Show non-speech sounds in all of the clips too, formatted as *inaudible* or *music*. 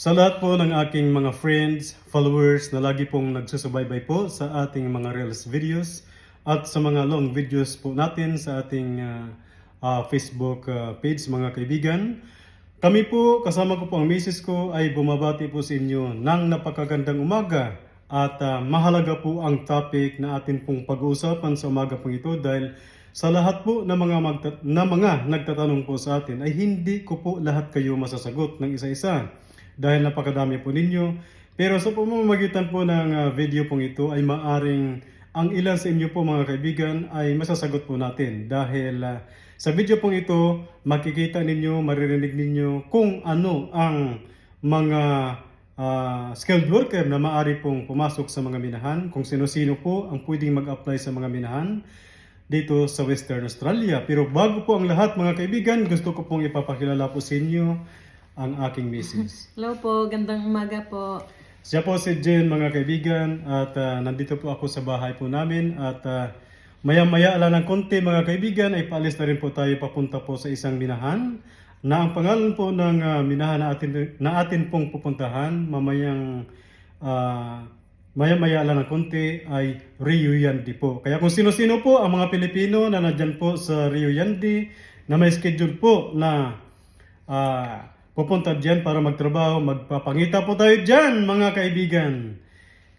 Sa lahat po ng aking mga friends, followers na lagi pong nagsusubaybay po sa ating mga Reels videos at sa mga long videos po natin sa ating ah, ah, Facebook ah, page mga kaibigan. Kami po, kasama ko po ang misis ko ay bumabati po sa inyo ng napakagandang umaga at ah, mahalaga po ang topic na atin pong pag-uusapan sa umaga pong ito dahil sa lahat po na mga, magta- na mga nagtatanong po sa atin ay hindi ko po lahat kayo masasagot ng isa-isa dahil napakadami po ninyo. Pero sa pamamagitan po ng ah, video pong ito ay maaring ang ilan sa inyo po mga kaibigan ay masasagot po natin dahil ah, sa video pong ito makikita ninyo, maririnig ninyo kung ano ang mga ah, skilled worker na maaari pong pumasok sa mga minahan, kung sino-sino po ang pwedeng mag-apply sa mga minahan dito sa Western Australia. Pero bago po ang lahat mga kaibigan, gusto ko pong ipapakilala po sa inyo ang aking misis. *laughs* Hello po, gandang umaga po. Siya po si Jen mga kaibigan at ah, nandito po ako sa bahay po namin at ah, maya-maya ala ng konti mga kaibigan ay paalis na rin po tayo papunta po sa isang minahan na ang pangalan po ng ah, minahan na atin, na atin pong pupuntahan mamayang ah, maya-maya lang ng konti ay Rio Yandi po. Kaya kung sino-sino po ang mga Pilipino na nandyan po sa Rio Yandi na may schedule po na ah, pupunta dyan para magtrabaho, magpapangita po tayo dyan mga kaibigan.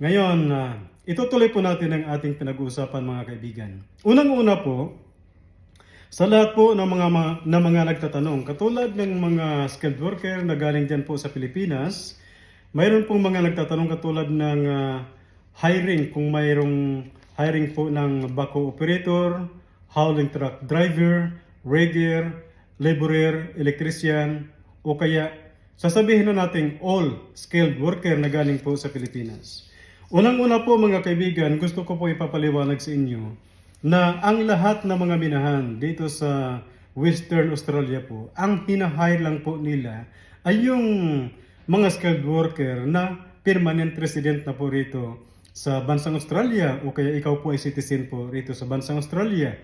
Ngayon, ah, itutuloy po natin ang ating pinag-uusapan mga kaibigan. Unang-una po, sa lahat po ng mga, mga, na mga nagtatanong, katulad ng mga skilled worker na galing dyan po sa Pilipinas, mayroon pong mga nagtatanong katulad ng ah, hiring, kung mayroong hiring po ng backhoe operator, hauling truck driver, rigger, laborer, electrician, o kaya sasabihin na natin all skilled worker na galing po sa Pilipinas. Unang-una po mga kaibigan, gusto ko po ipapaliwanag sa inyo na ang lahat ng mga minahan dito sa Western Australia po, ang hinahire lang po nila ay yung mga skilled worker na permanent resident na po rito sa bansang Australia o kaya ikaw po ay citizen po rito sa bansang Australia.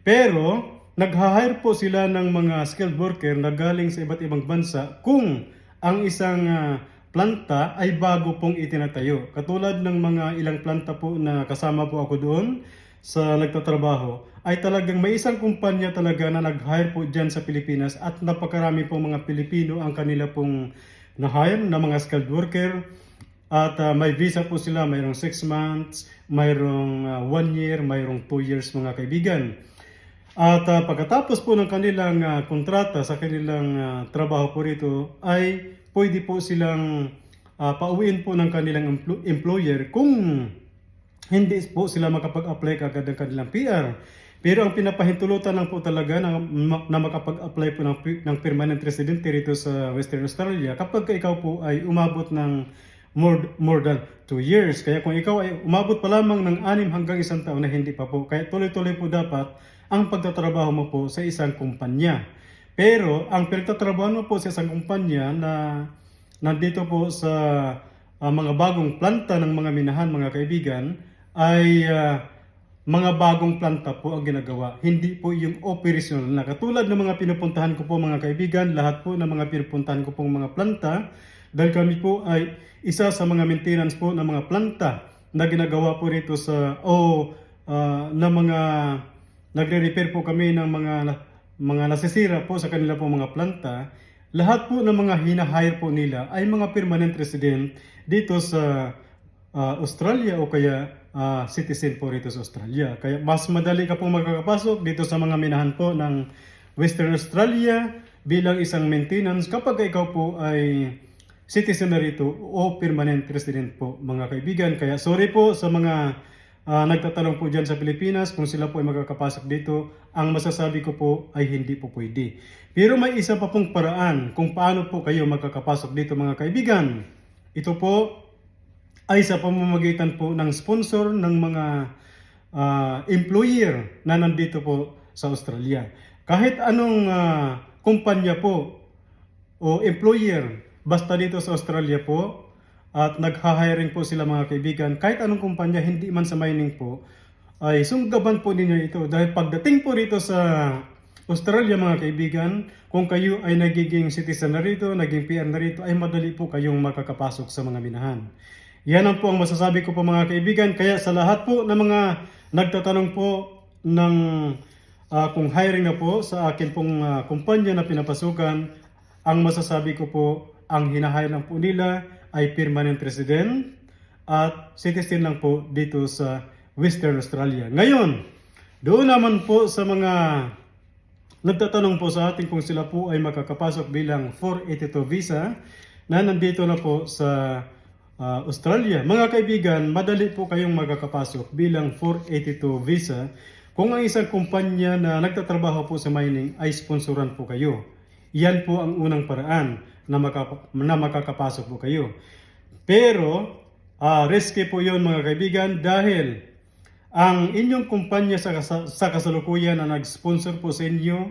Pero nag-hire po sila ng mga skilled worker na galing sa iba't ibang bansa kung ang isang ah, planta ay bago pong itinatayo. Katulad ng mga ilang planta po na kasama po ako doon sa nagtatrabaho, ay talagang may isang kumpanya talaga na nag-hire po dyan sa Pilipinas at napakarami pong mga Pilipino ang kanila pong na-hire na mga skilled worker. At ah, may visa po sila, mayroong 6 months, mayroong 1 year, mayroong 2 years mga kaibigan. At ah, pagkatapos po ng kanilang ah, kontrata sa kanilang ah, trabaho po rito ay pwede po silang ah, pauwiin po ng kanilang empl- employer kung hindi po sila makapag-apply kagad ng kanilang PR. Pero ang pinapahintulutan lang po talaga na, na makapag-apply po ng, ng permanent resident rito sa Western Australia kapag ka ikaw po ay umabot ng more, more than 2 years. Kaya kung ikaw ay umabot pa lamang ng 6 hanggang isang taon na hindi pa po, kaya tuloy-tuloy po dapat ang pagtatrabaho mo po sa isang kumpanya. Pero ang pinagtatrabaho mo po sa isang kumpanya na nandito po sa ah, mga bagong planta ng mga minahan, mga kaibigan, ay ah, mga bagong planta po ang ginagawa. Hindi po yung operational na. Katulad ng mga pinupuntahan ko po mga kaibigan, lahat po ng mga pinupuntahan ko pong mga planta, dahil kami po ay isa sa mga maintenance po ng mga planta na ginagawa po rito sa, o ah, na mga, nagre-repair po kami ng mga, mga nasisira po sa kanila po mga planta. Lahat po ng mga hinahire po nila ay mga permanent resident dito sa ah, Australia o kaya ah, citizen po rito sa Australia. Kaya mas madali ka pong makakapasok dito sa mga minahan po ng Western Australia bilang isang maintenance kapag ikaw po ay citizen na rito o permanent resident po mga kaibigan. Kaya sorry po sa mga ah, nagtatanong po dyan sa Pilipinas kung sila po ay makakapasok dito. Ang masasabi ko po ay hindi po pwede. Pero may isa pa pong paraan kung paano po kayo makakapasok dito mga kaibigan. Ito po ay sa pamamagitan po ng sponsor ng mga ah, employer na nandito po sa Australia. Kahit anong ah, kumpanya po o employer basta dito sa Australia po at nagha-hiring po sila mga kaibigan kahit anong kumpanya hindi man sa mining po ay sunggaban po ninyo ito dahil pagdating po rito sa Australia mga kaibigan, kung kayo ay nagiging citizen na rito, naging PR na rito, ay madali po kayong makakapasok sa mga minahan. Yan ang po ang masasabi ko po mga kaibigan. Kaya sa lahat po ng mga nagtatanong po ng ah, kung hiring na po sa akin pong ah, kumpanya na pinapasukan, ang masasabi ko po, ang hinahire lang po nila ay permanent resident at citizen lang po dito sa Western Australia. Ngayon, doon naman po sa mga nagtatanong po sa atin kung sila po ay makakapasok bilang 482 visa na nandito na po sa ah, Australia. Mga kaibigan, madali po kayong makakapasok bilang 482 visa kung ang isang kumpanya na nagtatrabaho po sa mining ay sponsoran po kayo. Yan po ang unang paraan na, makap- na makakapasok po kayo. Pero, ah, risky po yon mga kaibigan dahil ang inyong kumpanya sa, kasa- sa kasalukuyan na nag-sponsor po sa inyo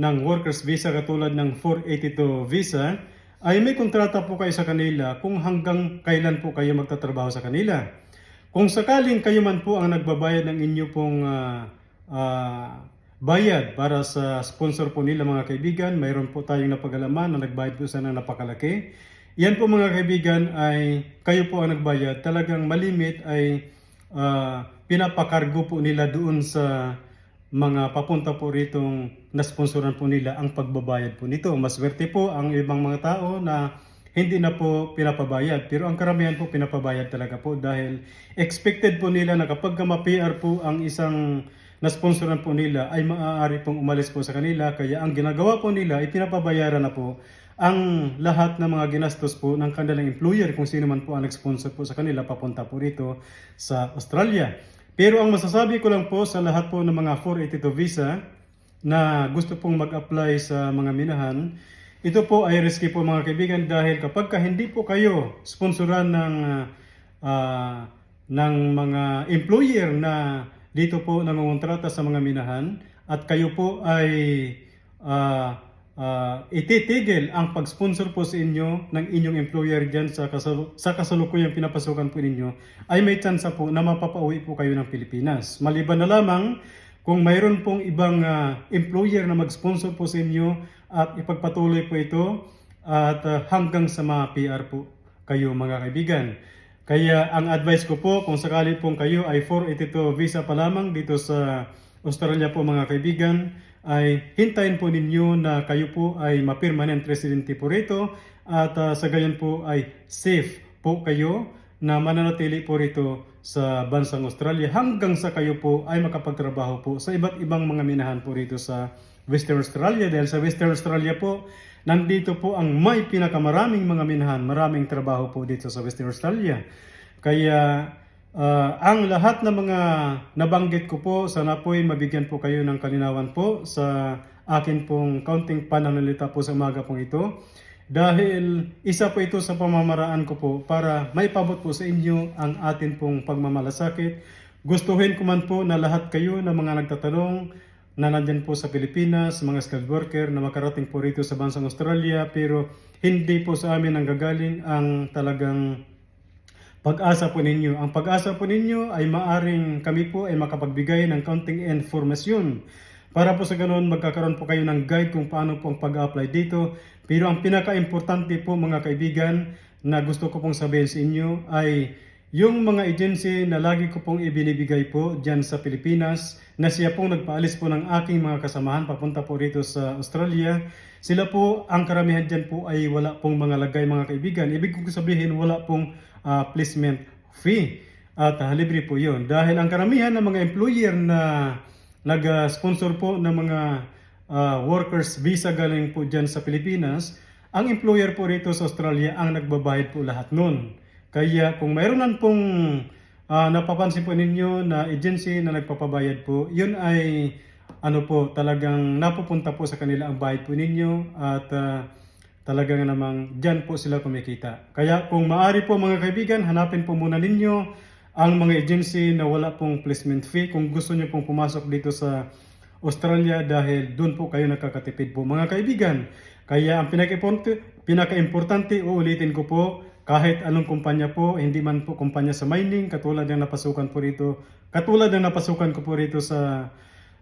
ng workers visa katulad ng 482 visa ay may kontrata po kayo sa kanila kung hanggang kailan po kayo magtatrabaho sa kanila. Kung sakaling kayo man po ang nagbabayad ng inyo pong ah, ah, bayad para sa sponsor po nila mga kaibigan, mayroon po tayong napagalaman na nagbayad po sana napakalaki. Yan po mga kaibigan ay kayo po ang nagbayad. Talagang malimit ay ah, pinapakargo po nila doon sa mga papunta po ritong nasponsoran po nila ang pagbabayad po nito. Maswerte po ang ibang mga tao na hindi na po pinapabayad. Pero ang karamihan po pinapabayad talaga po dahil expected po nila na kapag ma-PR po ang isang nasponsoran po nila ay maaari pong umalis po sa kanila. Kaya ang ginagawa po nila ay pinapabayaran na po ang lahat ng mga ginastos po ng kanilang employer kung sino man po ang nag-sponsor po sa kanila papunta po rito sa Australia. Pero ang masasabi ko lang po sa lahat po ng mga 482 visa na gusto pong mag-apply sa mga minahan, ito po ay risky po mga kaibigan dahil kapag ka hindi po kayo sponsoran ng ah, ng mga employer na dito po nangungontrata sa mga minahan at kayo po ay ah, ah, ititigil ang pag-sponsor po sa inyo ng inyong employer dyan sa, kasalu- sa kasalukuyang pinapasukan po ninyo, ay may tsansa po na mapapauwi po kayo ng Pilipinas. Maliban na lamang kung mayroon pong ibang ah, employer na mag-sponsor po sa inyo at ipagpatuloy po ito at ah, hanggang sa mga PR po kayo mga kaibigan. Kaya ang advice ko po kung sakali pong kayo ay 482 visa pa lamang dito sa Australia po mga kaibigan ay hintayin po ninyo na kayo po ay ma-permanent residente po rito at ah, sa gayon po ay safe po kayo na mananatili po rito sa bansang Australia hanggang sa kayo po ay makapagtrabaho po sa iba't ibang mga minahan po rito sa Western Australia. Dahil sa Western Australia po nandito po ang may pinakamaraming mga minahan, maraming trabaho po dito sa Western Australia. Kaya ah, ang lahat ng mga nabanggit ko po, sana po'y mabigyan po kayo ng kalinawan po sa akin pong counting pananalita po sa umaga pong ito. Dahil isa po ito sa pamamaraan ko po para maipabot po sa inyo ang atin pong pagmamalasakit. Gustuhin ko man po na lahat kayo na mga nagtatanong na nandyan po sa Pilipinas, mga skilled worker na makarating po rito sa bansang Australia pero hindi po sa amin ang gagaling ang talagang pag-asa po ninyo. Ang pag-asa po ninyo ay maaring kami po ay makapagbigay ng counting informasyon. Para po sa ganoon, magkakaroon po kayo ng guide kung paano po ang pag-apply dito. Pero ang pinaka-importante po mga kaibigan na gusto ko pong sabihin sa inyo ay yung mga agency na lagi ko pong ibinibigay po dyan sa Pilipinas na siya pong nagpaalis po ng aking mga kasamahan papunta po rito sa Australia. Sila po, ang karamihan dyan po ay wala pong mga lagay mga kaibigan. Ibig kong sabihin wala pong ah, placement fee. At ah, libre po yun. Dahil ang karamihan ng mga employer na nag-sponsor po ng mga ah, workers visa galing po dyan sa Pilipinas, ang employer po rito sa Australia ang nagbabayad po lahat nun. Kaya kung mayroon man pong ah, napapansin po ninyo na agency na nagpapabayad po, yun ay ano po, talagang napupunta po sa kanila ang bayad po ninyo at ah, talagang namang dyan po sila kumikita. Kaya kung maari po mga kaibigan, hanapin po muna ninyo ang mga agency na wala pong placement fee kung gusto niyo pong pumasok dito sa Australia dahil doon po kayo nakakatipid po mga kaibigan. Kaya ang pinaka-importante, pinaka-importante uulitin ko po kahit anong kumpanya po, hindi man po kumpanya sa mining, katulad ng napasukan po rito, katulad ng napasukan ko po rito sa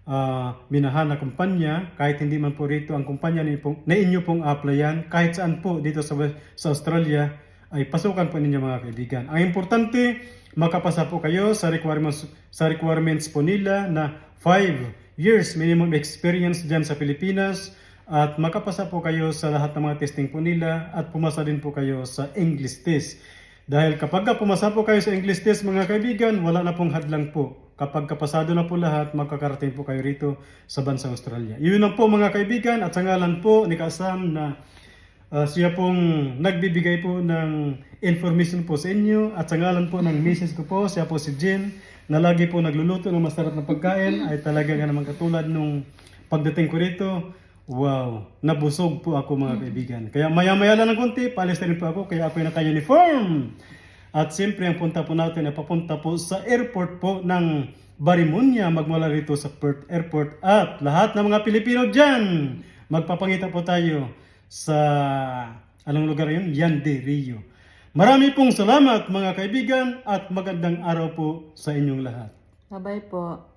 ah, minahan na kumpanya, kahit hindi man po rito ang kumpanya na, pong, na inyo pong applyan, kahit saan po dito sa, sa Australia, ay pasukan po ninyo mga kaibigan. Ang importante, makapasa po kayo sa requirements, sa requirements po nila na 5 years minimum experience dyan sa Pilipinas at makapasa po kayo sa lahat ng mga testing po nila at pumasa din po kayo sa English test. Dahil kapag ka pumasa po kayo sa English test mga kaibigan, wala na pong hadlang po. Kapag kapasado na po lahat, magkakarating po kayo rito sa bansang Australia. Yun lang po mga kaibigan at sa ngalan po ni Kasam na Ah, siya pong nagbibigay po ng information po sa inyo at sa ngalan po ng misis ko po, siya po si Jen na lagi po nagluluto ng masarap na pagkain ay talaga nga naman katulad nung pagdating ko rito, wow, nabusog po ako mga kaibigan. Kaya maya-maya lang ng konti, palis na rin po ako kaya ako ay naka-uniform. At siyempre ang punta po natin ay papunta po sa airport po ng Barimunya magmula rito sa Perth Airport at lahat ng mga Pilipino dyan magpapangita po tayo sa anong lugar yun? Yande, Rio. Marami pong salamat mga kaibigan at magandang araw po sa inyong lahat. Bye-bye po.